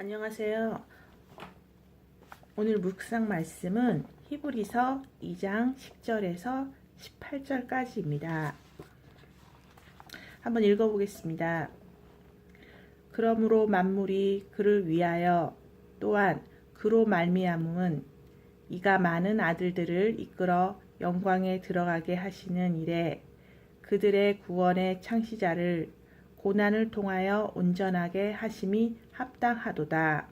안녕하세요. 오늘 묵상 말씀은 히브리서 2장 10절에서 18절까지입니다. 한번 읽어보겠습니다. 그러므로 만물이 그를 위하여 또한 그로 말미암음은 이가 많은 아들들을 이끌어 영광에 들어가게 하시는 일에 그들의 구원의 창시자를 고난을 통하여 온전하게 하심이 합당하도다.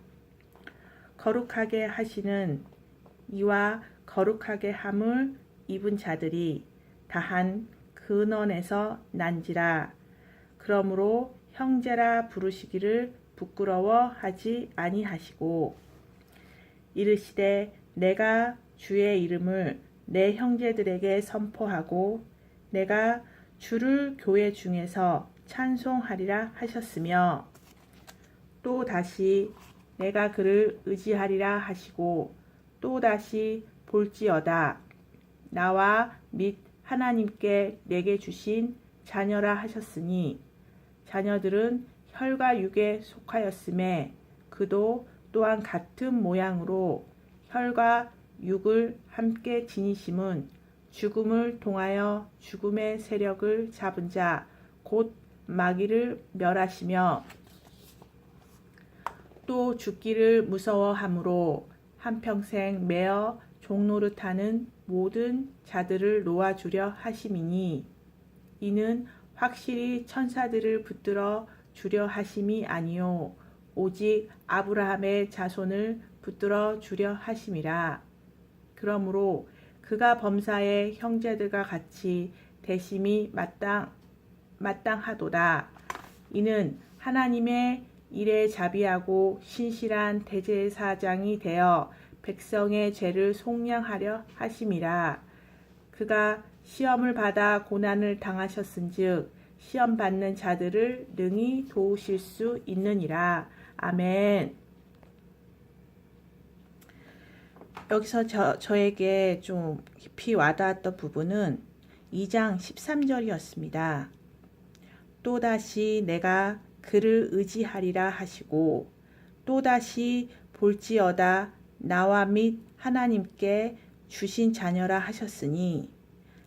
거룩하게 하시는 이와 거룩하게 함을 입은 자들이 다한 근원에서 난지라. 그러므로 형제라 부르시기를 부끄러워하지 아니하시고 이르시되 내가 주의 이름을 내 형제들에게 선포하고 내가 주를 교회 중에서 찬송하리라 하셨으며 또 다시 내가 그를 의지하리라 하시고 또 다시 볼지어다. 나와 및 하나님께 내게 주신 자녀라 하셨으니 자녀들은 혈과 육에 속하였음에 그도 또한 같은 모양으로 혈과 육을 함께 지니심은 죽음을 통하여 죽음의 세력을 잡은 자 곧 마귀를 멸하시며 또 죽기를 무서워함으로 한평생 매어 종노릇하는 모든 자들을 놓아주려 하심이니 이는 확실히 천사들을 붙들어 주려 하심이 아니요 오직 아브라함의 자손을 붙들어 주려 하심이라. 그러므로 그가 범사의 형제들과 같이 대심이 마땅 마땅하도다 이는 하나님의 일에 자비하고 신실한 대제사장이 되어 백성의 죄를 속량하려 하심이라 그가 시험을 받아 고난을 당하셨은즉 시험 받는 자들을 능히 도우실 수 있느니라 아멘. 여기서 저, 저에게 좀 깊이 와닿았던 부분은 2장 13절이었습니다. 또다시 내가 그를 의지하리라 하시고 또다시 볼지어다 나와 및 하나님께 주신 자녀라 하셨으니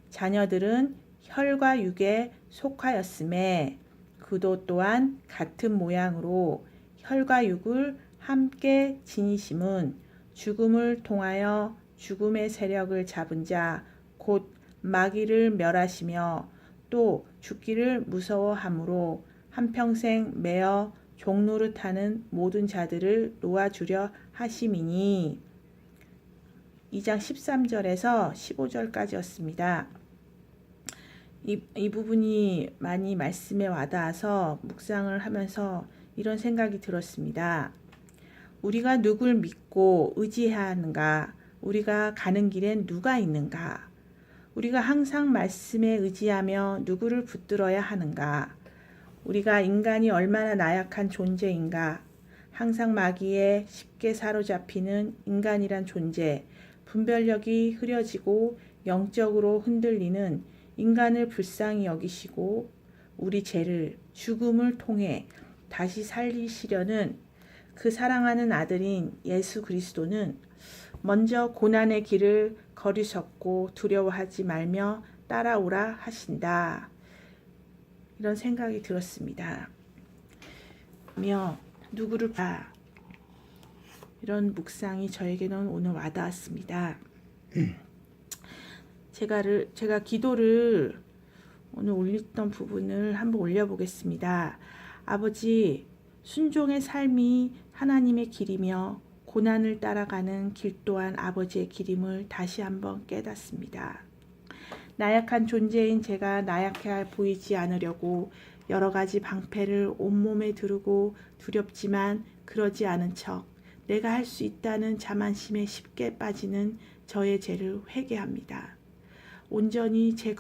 자녀들은 혈과 육에 속하였음에 그도 또한 같은 모양으로 혈과 육을 함께 지니심은 죽음을 통하여 죽음의 세력을 잡은 자 곧 마귀를 멸하시며 또 죽기를 무서워함으로 한평생 매어 종노릇하는 모든 자들을 놓아주려 하심이니 2장 13절에서 15절까지였습니다. 이, 이 부분이 많이 말씀에 와닿아서 묵상을 하면서 이런 생각이 들었습니다. 우리가 누굴 믿고 의지해야 하는가? 우리가 가는 길엔 누가 있는가? 우리가 항상 말씀에 의지하며 누구를 붙들어야 하는가? 우리가 인간이 얼마나 나약한 존재인가? 항상 마귀에 쉽게 사로잡히는 인간이란 존재, 분별력이 흐려지고 영적으로 흔들리는 인간을 불쌍히 여기시고 우리 죄를 죽음을 통해 다시 살리시려는 그 사랑하는 아들인 예수 그리스도는 먼저 고난의 길을 걸으셨고 두려워하지 말며 따라오라 하신다. 이런 생각이 들었습니다. 며 누구를 봐 이런 묵상이 저에게는 오늘 와닿았습니다. 제가를 제가 기도를 오늘 올렸던 부분을 한번 올려보겠습니다. 아버지 순종의 삶이 하나님의 길이며 고난을 따라가는 길 또한 아버지의 길임을 다시 한번 깨닫습니다. 나약한 존재인 제가 나약해 보이지 않으려고 여러 가지 방패를 온몸에 두르고 두렵지만 그러지 않은 척 내가 할 수 있다는 자만심에 쉽게 빠지는 저의 죄를 회개합니다. 온전히 제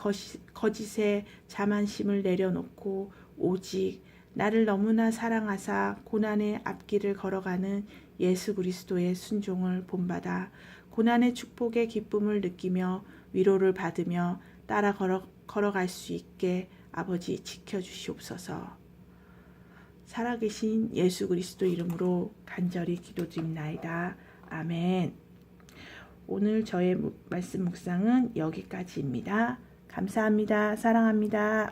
거짓에 자만심을 내려놓고 오직 나를 너무나 사랑하사 고난의 앞길을 걸어가는 예수 그리스도의 순종을 본받아 고난의 축복의 기쁨을 느끼며 위로를 받으며 따라 걸어, 걸어갈 수 있게 아버지 지켜주시옵소서. 살아계신 예수 그리스도 이름으로 간절히 기도드립나이다. 아멘. 오늘 저의 묵- 말씀 묵상은 여기까지입니다. 감사합니다. 사랑합니다.